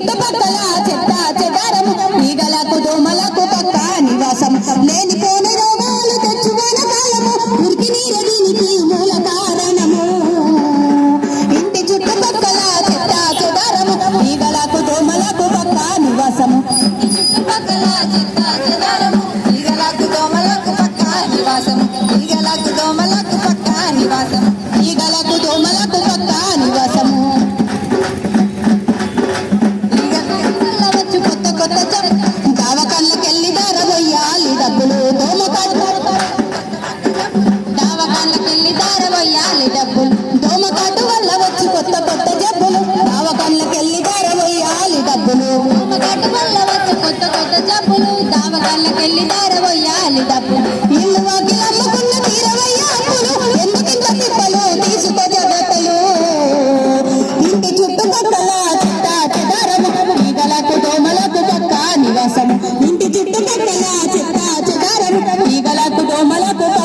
చుట్టుపక్కల చెత్త చెదారము ఈగలకు దోమలకు పక్క నివాసం. లేనిపోని రోగాలు తెచ్చుకున్న కాలము ఉరికి మూల కారణము. ఇంటి చుట్టుపక్కల చెత్త ఈగలకు దోమలకు పక్క నివాసము చుట్టుపక్కల చెత్త ఈగలకు దోమలకు పక్క కొత్త కొత్త జబ్బు దావకాళ్ళకెళ్ళి దారవయ్యాలి డబ్బులు దోమకాటు దావకాళ్ళకెళ్ళి దారవయ్యాలి డబ్బులు. దోమకాటు వల్ల వచ్చి కొత్త కొత్త జబ్బులు దావకాళ్ళకెళ్ళి దారబోయాలి డబ్బులు దోమకాటు వల్ల వచ్చి కొత్త కొత్త జబ్బులు దావకాళ్ళకెళ్ళి దారవయ్యాలి నివాసము